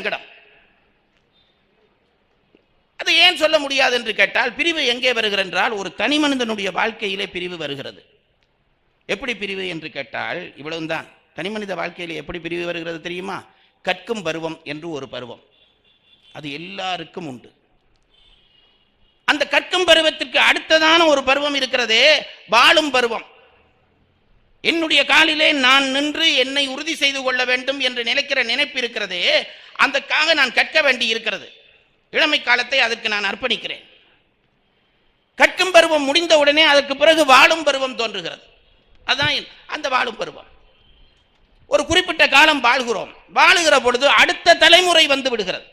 சங்கடம். அது ஏன் சொல்ல முடியாது என்று கேட்டால் பிரிவு எங்கே வருகிறென்றால் ஒரு தனி மனிதனுடைய வாழ்க்கையிலே பிரிவு வருகிறது. எப்படி பிரிவு என்று கேட்டால் இவ்வளவுதான் தனி மனித வாழ்க்கையிலே எப்படி பிரிவு வருகிறது தெரியுமா? கற்கும் பருவம் என்று ஒரு பருவம். அது எல்லாருக்கும் உண்டு. அந்த கற்கும் பருவத்திற்கு அடுத்ததான ஒரு பருவம் இருக்கிறதே வாழும் பருவம். என்னுடைய காலிலே நான் நின்று என்னை உறுதி செய்து கொள்ள வேண்டும் என்று நினைக்கிற நினைப்பு இருக்கிறதே அதற்காக நான் கற்க வேண்டி இருக்கிறது. இளமை காலத்தை அதற்கு நான் அர்ப்பணிக்கிறேன். கற்கும் பருவம் முடிந்த உடனே அதற்கு பிறகு வாழும் பருவம் தோன்றுகிறது. அதான் அந்த வாழும் பருவம். ஒரு குறிப்பிட்ட காலம் வாழ்கிறோம். வாழுகிற பொழுது அடுத்த தலைமுறை வந்து விடுகிறது.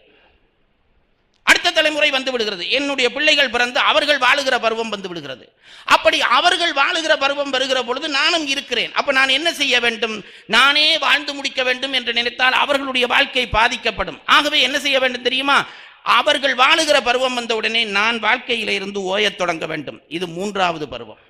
தலைமுறை வந்து விடுகிறது. என்னுடைய பிள்ளைகள் பிறந்து அவர்கள் வாழுகிற பருவம் வந்து விடுகிறது. அப்படி அவர்கள் வாழுகிற பருவம் வருகிற பொழுது நானும் இருக்கிறேன். அப்ப நான் என்ன செய்ய வேண்டும்? நானே வாழ்ந்து முடிக்க வேண்டும் என்று நினைத்தால் அவர்களுடைய வாழ்க்கை பாதிக்கப்படும். ஆகவே என்ன செய்ய வேண்டும் தெரியுமா? அவர்கள் வாழுகிற பருவம் வந்தவுடனே நான் வாழ்க்கையில இருந்து ஓயத் தொடங்க வேண்டும். இது மூன்றாவது பருவம்.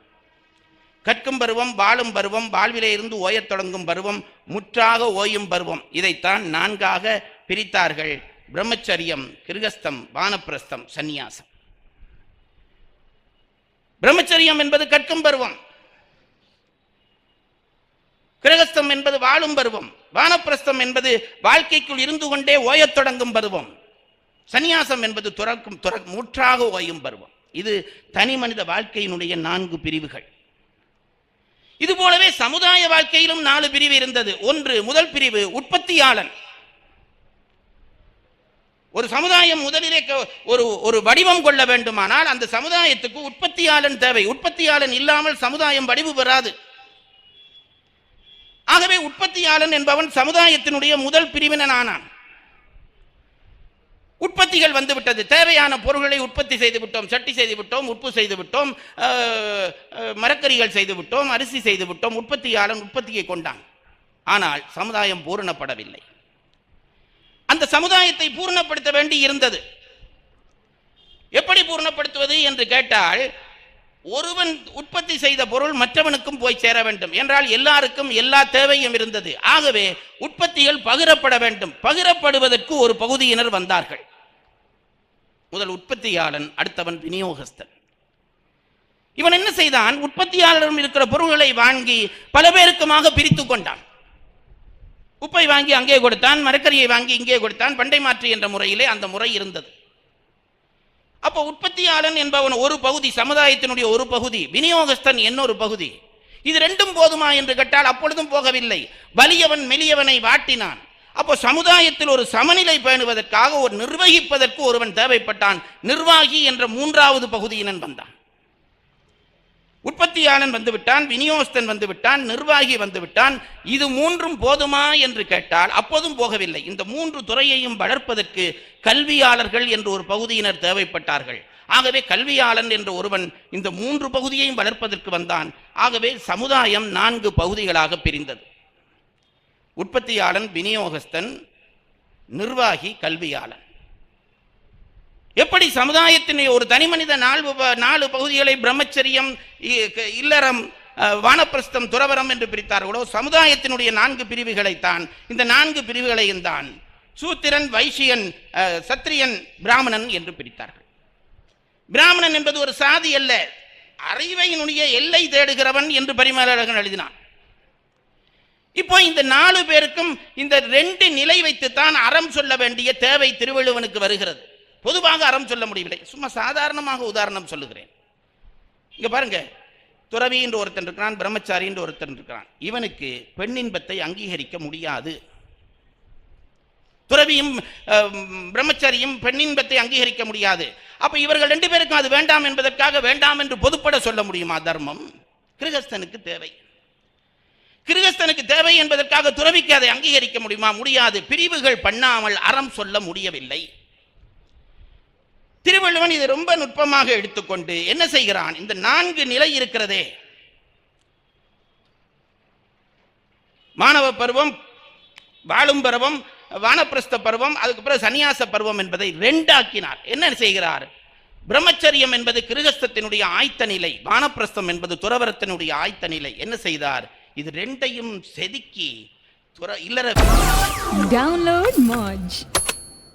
கற்கும் பருவம் வாழும் பருவம் வாழ்விலே இருந்து ஓயத் தொடங்கும் பருவம் முற்றாக ஓயும் பருவம். இதைத்தான் நான்காக பிரித்தார்கள். பிரம்மச்சரியம் கிருகஸ்தம் வானப்பிரஸ்தம் சந்நியாசம். பிரம்மச்சரியம் என்பது கற்கும் பருவம். கிரகஸ்தம் என்பது வாழும் பருவம். வானப்பிரஸ்தம் என்பது வாழ்க்கைக்குள் இருந்து கொண்டே ஓயத் தொடங்கும் பருவம். சந்நியாசம் என்பது துறக்கும் துற முற்றாக ஓயும் பருவம். இது தனி மனித வாழ்க்கையினுடைய நான்கு பிரிவுகள். இது போலவே சமுதாய வாழ்க்கையிலும் நாலு பிரிவு இருந்தது. ஒன்று முதல் பிரிவு உற்பத்தியாளன். ஒரு சமுதாயம் முதலிலே க- ஒரு ஒரு வடிவம் கொள்ள வேண்டுமானால் அந்த சமுதாயத்துக்கு உற்பத்தியாளன் தேவை. உற்பத்தியாளன் இல்லாமல் சமுதாயம் வடிவு பெறாது. ஆகவே உற்பத்தியாளன் என்பவன் சமுதாயத்தினுடைய முதல் பிரிவினன் ஆனான் உற்பத்திகள் வந்துவிட்டது. தேவையான பொருள்களை உற்பத்தி செய்து விட்டோம். சட்டி செய்து விட்டோம். உப்பு செய்து விட்டோம். மரக்கறிகள் செய்து விட்டோம். அரிசி செய்து விட்டோம். உற்பத்தியாளன் உற்பத்தியை கொண்டான். ஆனால் சமுதாயம் பூரணப்படவில்லை. அந்த சமுதாயத்தை பூர்ணப்படுத்த வேண்டி இருந்தது. எப்படி பூர்ணப்படுத்துவது என்று கேட்டால் ஒருவன் உற்பத்தி செய்த பொருள் மற்றவனுக்கும் போய் சேர வேண்டும். என்றால் எல்லாருக்கும் எல்லா தேவையும் இருந்தது. ஆகவே உற்பத்திகள் பகிரப்பட வேண்டும். பகிரப்படுவதற்கு ஒரு பகுதியினர் வந்தார்கள். முதல் உற்பத்தியாளன் அடுத்தவன் விநியோகஸ்தன். இவன் என்ன செய்தான்? உற்பத்தியாளரும் இருக்கிற பொருள்களை வாங்கி பல பேருக்குமாக பிரித்து கொண்டான். உப்பை வாங்கி அங்கே கொடுத்தான் மரக்கரியை வாங்கி இங்கே கொடுத்தான் பண்டை மாற்று என்ற முறையிலே அந்த முறை இருந்தது. அப்போ உற்பத்தியாளன் என்பவன் ஒரு பகுதி சமுதாயத்தினுடைய ஒரு பகுதி விநியோகஸ்தன் இன்னொரு பகுதி. இது ரெண்டும் போதுமா என்று கேட்டால் அப்பொழுதும் போகவில்லை. வலியவன் மெலியவனை வாட்டினான். அப்போ சமுதாயத்தில் ஒரு சமநிலை பேணுவதற்காக ஒரு நிர்வகிப்பதற்கு ஒருவன் தேவைப்பட்டான். நிர்வாகி என்ற மூன்றாவது பகுதியினன் வந்தான். உற்பத்தியாளன் வந்துவிட்டான் விநியோகஸ்தன் வந்துவிட்டான் நிர்வாகி வந்துவிட்டான். இது மூன்றும் போதுமா என்று கேட்டால் அப்போதும் போகவில்லை. இந்த மூன்று துறையையும் வளர்ப்பதற்கு கல்வியாளர்கள் என்று ஒரு பகுதியினர் தேவைப்பட்டார்கள். ஆகவே கல்வியாளன் என்ற ஒருவன் இந்த மூன்று பகுதியையும் வளர்ப்பதற்கு வந்தான். ஆகவே சமுதாயம் நான்கு பகுதிகளாக பிரிந்தது. உற்பத்தியாளன் விநியோகஸ்தன் நிர்வாகி கல்வியாளன். எப்படி சமுதாயத்தின் ஒரு தனிமனித நாலு ப- நாலு பகுதிகளை பிரம்மச்சரியம் இ- இல்லறம் வானப்பிரஸ்தம் துறவரம் என்று பிரித்தார்களோ சமுதாயத்தினுடைய நான்கு பிரிவுகளைத்தான். இந்த நான்கு பிரிவுகளையும் தான் சூத்திரன் வைசியன் அஹ், சத்திரியன் பிராமணன் என்று பிரித்தார்கள். பிராமணன் என்பது ஒரு சாதி அல்ல. அறிவையினுடைய எல்லை தேடுகிறவன் என்று பரிமேலழகன் எழுதினான். இப்போ இந்த நாலு பேருக்கும் இந்த ரெண்டு நிலை வைத்துத்தான் அறம் சொல்ல வேண்டிய தேவை திருவள்ளுவனுக்கு வருகிறது. பொதுவாக அறம் சொல்ல முடியவில்லை. சும்மா சாதாரணமாக உதாரணம் சொல்லுகிறேன். இங்கே பாருங்க. துறவி என்று ஒருத்தன் இருக்கிறான் பிரம்மச்சாரி என்று ஒருத்தன் இருக்கிறான். இவனுக்கு பெண்ணின்பத்தை அங்கீகரிக்க முடியாது. துறவியும் பிரம்மச்சாரியும் பெண்ணின்பத்தை அங்கீகரிக்க முடியாது. அப்ப இவர்கள் ரெண்டு பேருக்கும் அது வேண்டாம் என்பதற்காக வேண்டாம் என்று பொதுப்பட சொல்ல முடியுமா தர்மம்? கிருகஸ்தனுக்கு தேவை. கிருகஸ்தனுக்கு தேவை என்பதற்காக துறவிக்கு அதை அங்கீகரிக்க முடியுமா? முடியாது. பிரிவுகள் பண்ணாமல் அறம் சொல்ல முடியவில்லை. திருவள்ளுவன் இதை ரொம்ப நுட்பமாக எடுத்துக்கொண்டு என்ன செய்கிறான்? இந்த நான்கு நிலை இருக்கிறதே. மாணவ பருவம் வாழும் பருவம் வானப்பிரஸ்த பருவம் அதுக்கு பிறகு சன்னியாச பருவம் என்பதை ரெண்டாக்கினார். என்ன செய்கிறார்? பிரம்மச்சரியம் என்பது கிருகஸ்தத்தினுடைய ஆய்த்த நிலை வானப்பிரஸ்தம் என்பது துறவரத்தினுடைய ஆய்த்த நிலை. என்ன செய்தார்? இது ரெண்டையும் செதுக்கி துற இல்லற டவுன்லோட்